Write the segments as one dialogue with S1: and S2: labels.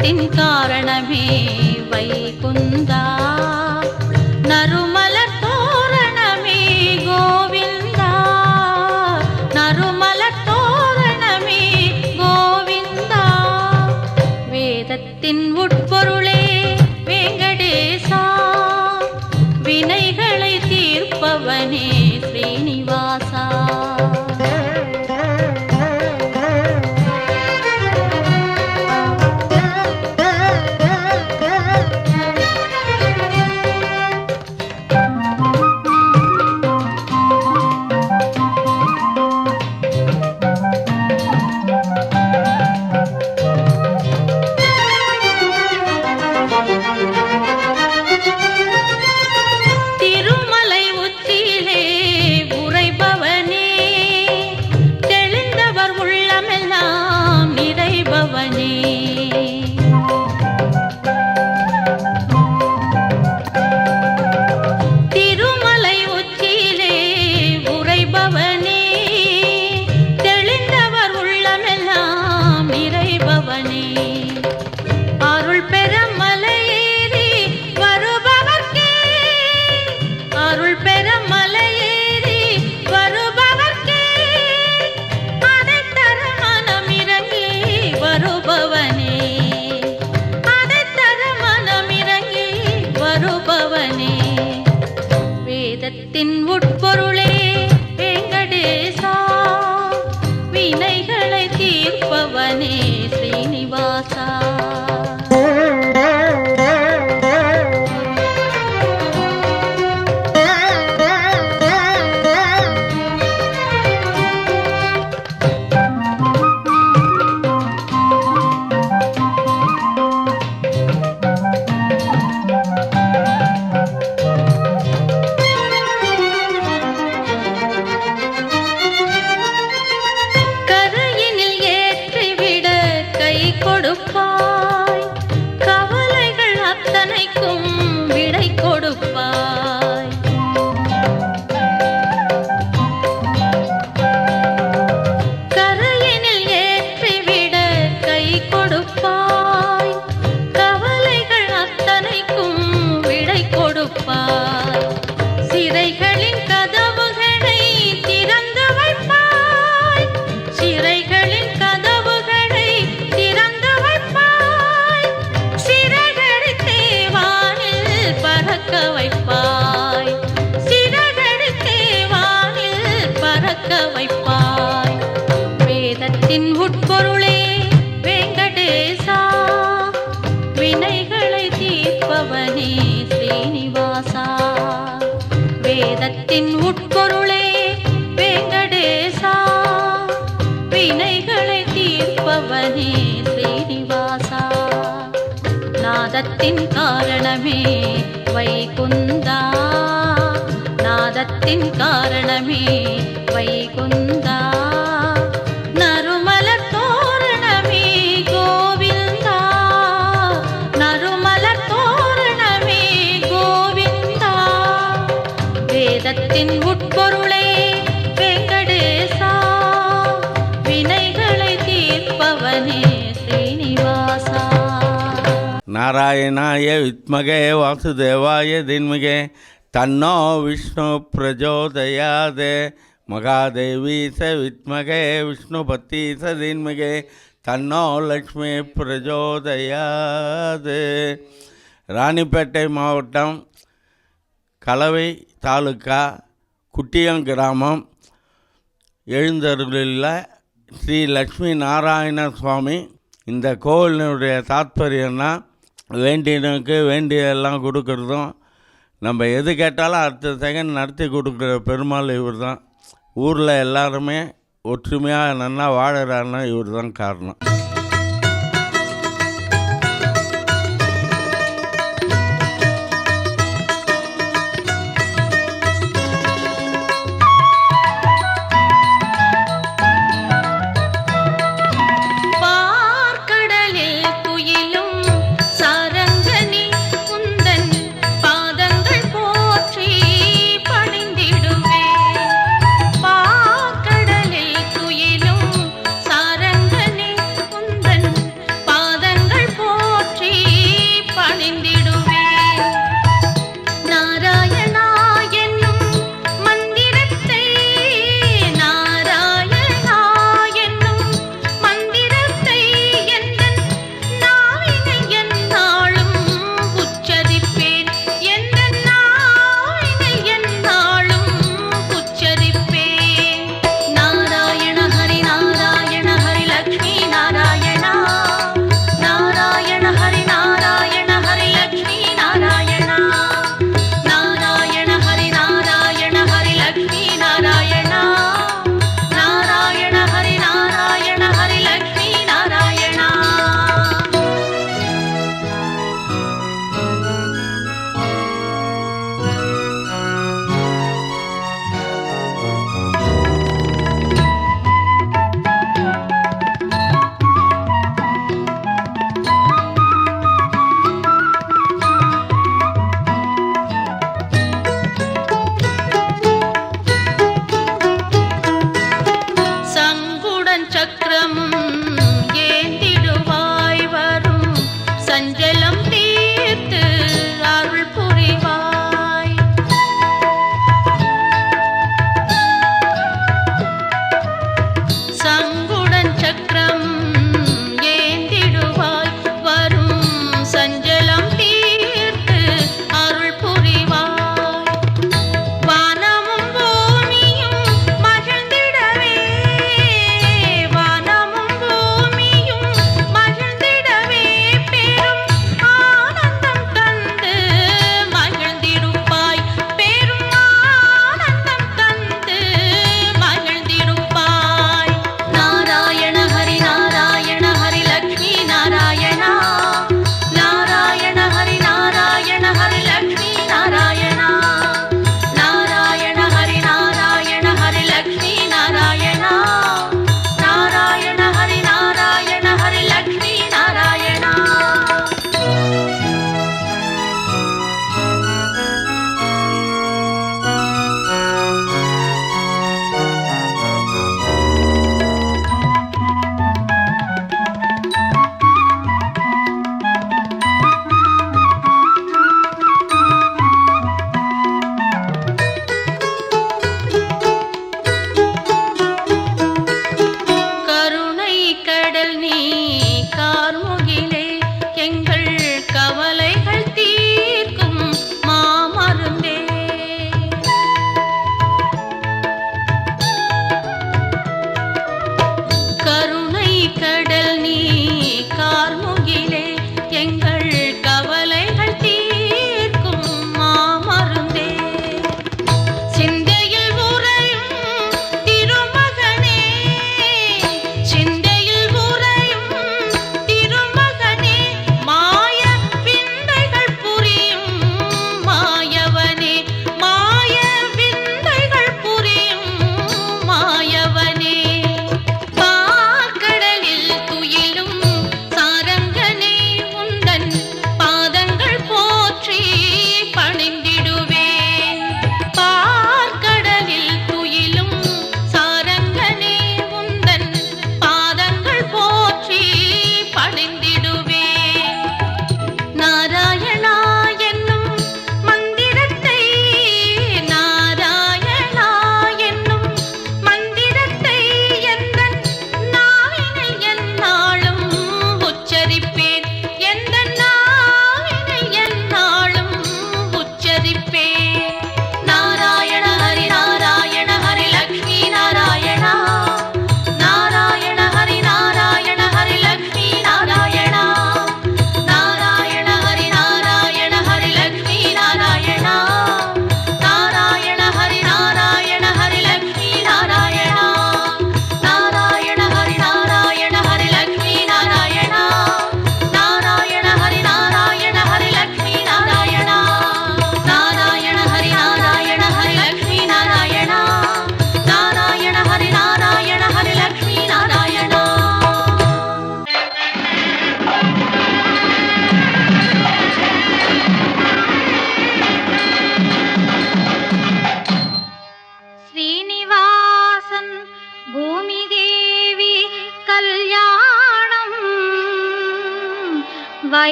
S1: భక్తిన్ కారణమే వైకుందా வினைகளை நாதத்தின் காரணமே வைகுந்தா நாதத்தின் காரணமே வைகுந்தா நறுமலர் தோரணமே கோவிந்தா நறுமலர் தோரணமே கோவிந்தா வேதத்தின் உட்பொருளே
S2: நாராயணாய வித்மகே வாசுதேவாய தின்மிகே. தன்னோ விஷ்ணு பிரஜோதயாதே. மகாதேவி ச வித்மகே விஷ்ணுபத்தி ச தின்மிகே. தன்னோ லக்ஷ்மி பிரஜோதயாது. ராணிப்பேட்டை மாவட்டம் கலவை தாலுக்கா குட்டியம் கிராமம் எழுந்தருளில் ஸ்ரீ லக்ஷ்மி நாராயண சுவாமி. இந்த கோவிலினுடைய தாத்பரியம்னா வேண்டியனுக்கு வேண்டியதெல்லாம் கொடுக்கறதும் நம்ம எது கேட்டாலும் அடுத்த செகண்ட் நடத்தி கொடுக்குற பெருமாள் இவர் தான் ஊரில் எல்லாருமே ஒற்றுமையாக நல்லா வாழறாருன்னா இவர் தான் காரணம்.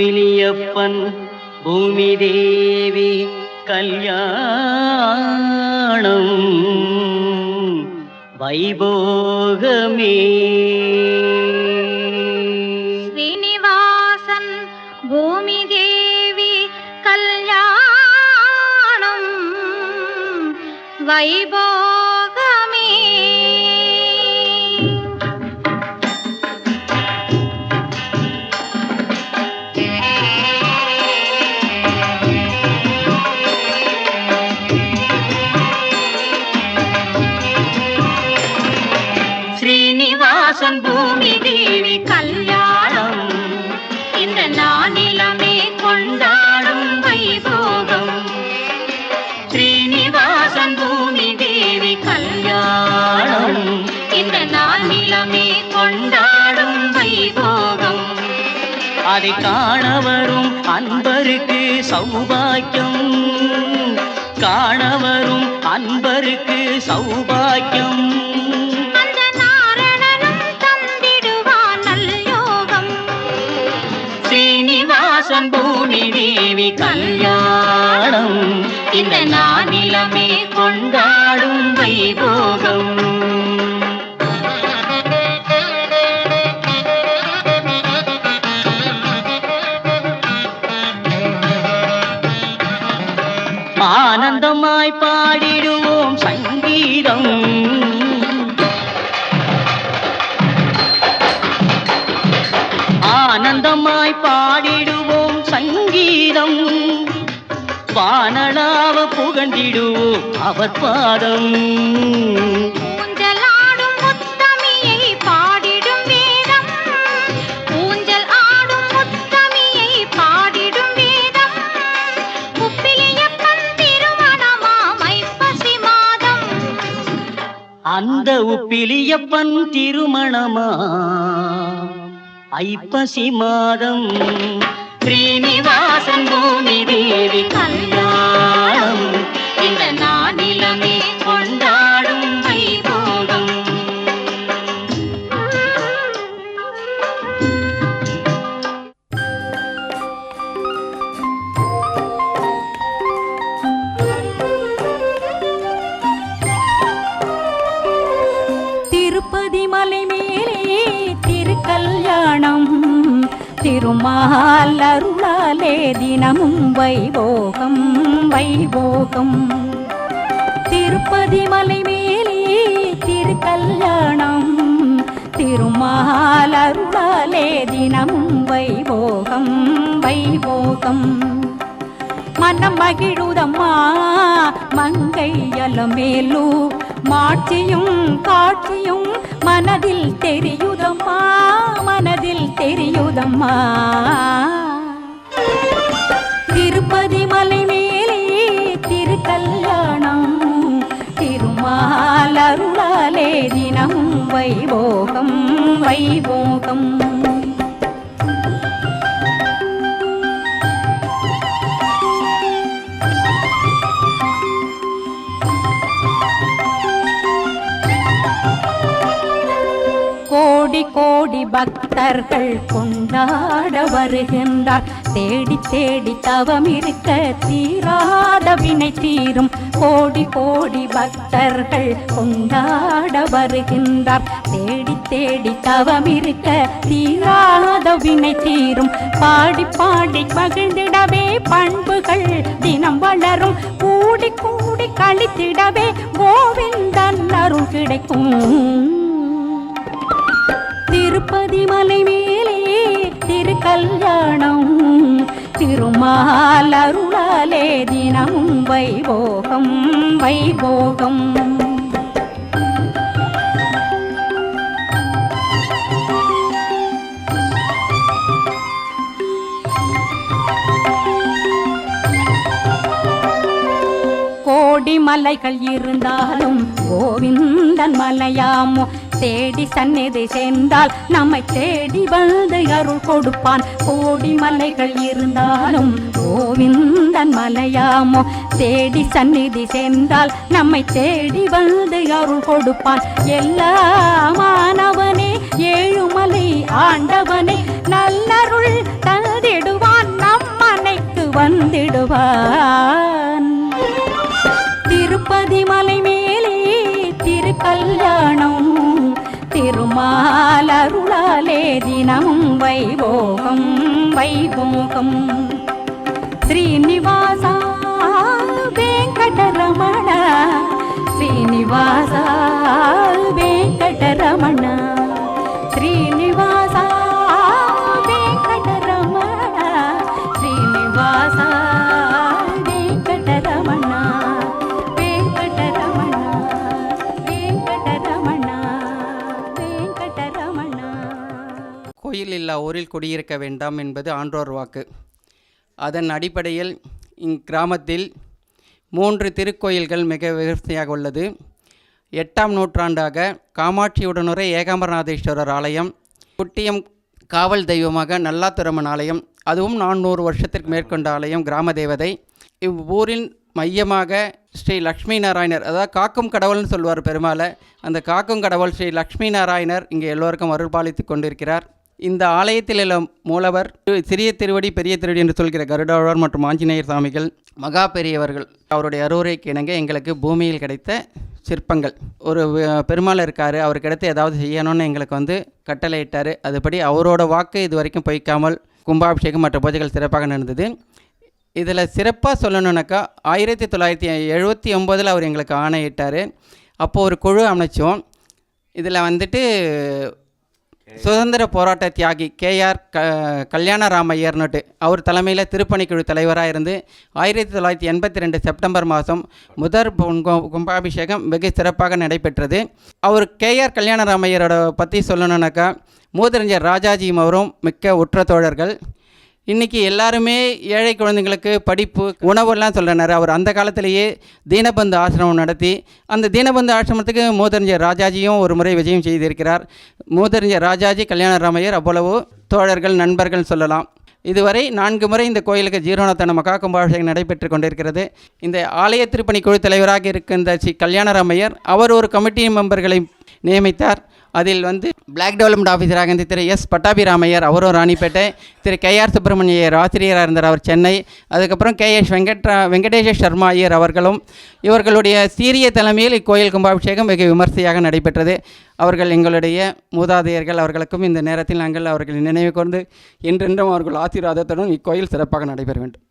S3: பிலியப்பன் பூமி தேவி கல்யாணம் வைபோகமே.
S4: தேவி
S3: கல்யாணம். இந்த நாள் நிலமே கொண்டாடும் வைபோகம்.
S4: அதை காண வரும் அன்பருக்கு சௌபாக்கியம். காண வரும் அன்பருக்கு சௌபாக்கியம் பூமி தேவி கல்யாணம். இந்த நானிலமே கொண்டா போகம் ஆனந்தமாய் பாடிடுவோம் சங்கீதம். ஆனந்தமாய் பாடிடுவோம் சங்கீதம். வானளாவ புகழ்ந்திடுவோம் அவர் பாதம்
S3: ஊஞ்சலாடும் முத்தமியை பாடிடும் வேதம். ஊஞ்சல் ஆடும் முத்தமியை பாடிடும் வேதம். உப்பிலியப்பன் திருமணமாம் ஐப்பசி மாதம்.
S4: அந்த உப்பிலியப்பன் திருமணமா ஐப்பசி மாதம். ஸ்ரீனிவாசன்
S5: தினமும் வைபோகம் வைபோகம். திருப்பதி மலை மேலே திருக்கல்யாணம் திருமாலருளாலே தினமும் வைபோகம் வைபோகம். மனம் மகிழுதம்மா மங்கையலமேலு மாட்சியும் காட்சியும் மனதில் தெரியுதம்மா மனதில் தெரியுதம்மா. வைபோகம் பக்தர்கள் கொண்டாட வருகின்றார். தேடி தேடி தவம் இருக்க தீராத வினை தீரும். கோடி கோடி பக்தர்கள் கொண்டாட வருகின்றார். தேடி தேடி தவம் இருக்க தீராத வினை தீரும். பாடி பாடி மகிழ்ந்திடவே பண்புகள் தினம் வளரும். கூடி கூடி கழித்திடவே கோவிந்தன் அருள் கிடைக்கும். திருப்பதி மலை மேலே திருக்கல்யாணம் திருமால் அருளாலே தினமும் வைபோகம் வைபோகம். கோடி மலைகள் இருந்தாலும் கோவிந்தன் மலையாமோ? தேடி சந்நிதி சேர்ந்தால் நம்மை தேடி வந்து அருள் கொடுப்பான். கோடி மலைகள் இருந்தாலும் கோவிந்தன் மலையாமோ? தேடி சந்நிதி சேர்ந்தால் நம்மை தேடி வந்து அருள் கொடுப்பான். எல்லா மாணவனே ஏழுமலை ஆண்டவனே நல்லருள் தந்திடுவான் நம் மனைக்கு வந்திடுவான். திருப்பதி மலை கல்யாணம் திருமாலருளாலே தினமும் வைபோகம் வைபோகம் ஸ்ரீனிவாசா வெங்கடரமண
S6: ஸ்ரீனிவாசா வெங்கடரமணா ஊரில் குடியிருக்க வேண்டாம் என்பது ஆன்றோர் வாக்கு. அதன் அடிப்படையில் இக்கிராமத்தில் மூன்று திருக்கோயில்கள் மிக விமர்சையாக உள்ளது. எட்டாம் நூற்றாண்டாக காமாட்சியுடனுரை ஏகாம்பரநாதேஸ்வரர் ஆலயம் குட்டியம் காவல் தெய்வமாக நல்லாத்துரம்மன் ஆலயம் அதுவும் நானூறு வருஷத்திற்கு மேற்கொண்ட ஆலயம் கிராம தேவதை. இவ்வூரின் மையமாக ஸ்ரீ லக்ஷ்மி நாராயணர் அதாவது காக்கும் கடவுள்னு சொல்வார் பெருமாளை அந்த காக்கும் கடவுள் ஸ்ரீ லக்ஷ்மி நாராயணர் இங்கே எல்லோருக்கும் அருள்பாலித்து கொண்டிருக்கிறார். இந்த ஆலயத்தில் உள்ள மூலவர் சிறிய திருவடி பெரிய திருவடி என்று சொல்கிற கருடாழ்வார் மற்றும் ஆஞ்சநேயர் சாமிகள் மகா பெரியவர்கள் அவருடைய அருவுரைக்கு இணங்க எங்களுக்கு பூமியில் கிடைத்த சிற்பங்கள். ஒரு பெருமாள் இருக்கார் அவருக்கு அடுத்து ஏதாவது செய்யணும்னு எங்களுக்கு வந்து கட்டளையிட்டார். அதுபடி அவரோட வாக்கு இது வரைக்கும் பொய்க்காமல் கும்பாபிஷேகம் மற்ற பூஜைகள் சிறப்பாக நடந்தது. இதில் சிறப்பாக சொல்லணுன்னாக்கா ஆயிரத்தி தொள்ளாயிரத்தி எழுபத்தி ஒம்போதில் அவர் எங்களுக்கு ஆணையிட்டார். அப்போது ஒரு குழு அமைச்சோம். இதில் வந்துட்டு சுதந்திர போராட்ட தியாகி கேஆர் க கல்யாணராமையர்னுட்டு அவர் தலைமையில் திருப்பணிக்குழு தலைவராக இருந்து ஆயிரத்தி தொள்ளாயிரத்தி எண்பத்தி ரெண்டு செப்டம்பர் மாதம் முதற் கும்பாபிஷேகம் வெகு சிறப்பாக நடைபெற்றது. அவர் கேஆர் கல்யாணராமையரோட பற்றி சொல்லணுன்னாக்கா மூதறிஞர் ராஜாஜியும் அவரும் மிக்க உற்ற தோழர்கள். இன்றைக்கி எல்லாருமே ஏழை குழந்தைங்களுக்கு படிப்பு உணவெல்லாம் சொல்கிறனாரு அவர் அந்த காலத்திலேயே தீனபந்து ஆசிரமம் நடத்தி அந்த தீனபந்து ஆசிரமத்துக்கு மூதறிஞர் ராஜாஜியும் ஒரு முறை விஜயம் செய்திருக்கிறார். மூதறிஞர் ராஜாஜி கல்யாணராமையர் அவ்வளவு தோழர்கள் நண்பர்கள் சொல்லலாம். இதுவரை நான்கு முறை இந்த கோயிலுக்கு ஜீரணத்தன மகா கும்பாபிஷேகம் நடைபெற்று கொண்டிருக்கிறது. இந்த ஆலய திருப்பணி குழு தலைவராக இருக்கின்ற ஸ்ரீ கல்யாணராமையர் அவர் ஒரு கமிட்டி மெம்பர்களை நியமித்தார். அதில் வந்து பிளாக் டெவலப்மெண்ட் ஆஃபீஸராக இருந்த திரு எஸ் பட்டாபிராமையர் அவரும் ராணிப்பேட்டை திரு கே. ஆர். சுப்பிரமணியர் ஆசிரியராக இருந்தார் அவர் சென்னை. அதுக்கப்புறம் கே. எஸ். வெங்கட்ரா வெங்கடேஷ சர்மா ஐயர் அவர்களும் இவர்களுடைய சீரிய தலைமையில் இக்கோயில் கும்பாபிஷேகம் வெகு விமர்சையாக நடைபெற்றது. அவர்கள் எங்களுடைய மூதாதையர்கள் அவர்களுக்கும் இந்த நேரத்தில் நாங்கள் அவர்களை நினைவு கொண்டு என்றென்றும் அவர்கள் ஆசீர்வாதத்துடன் இக்கோயில் சிறப்பாக நடைபெற வேண்டும்.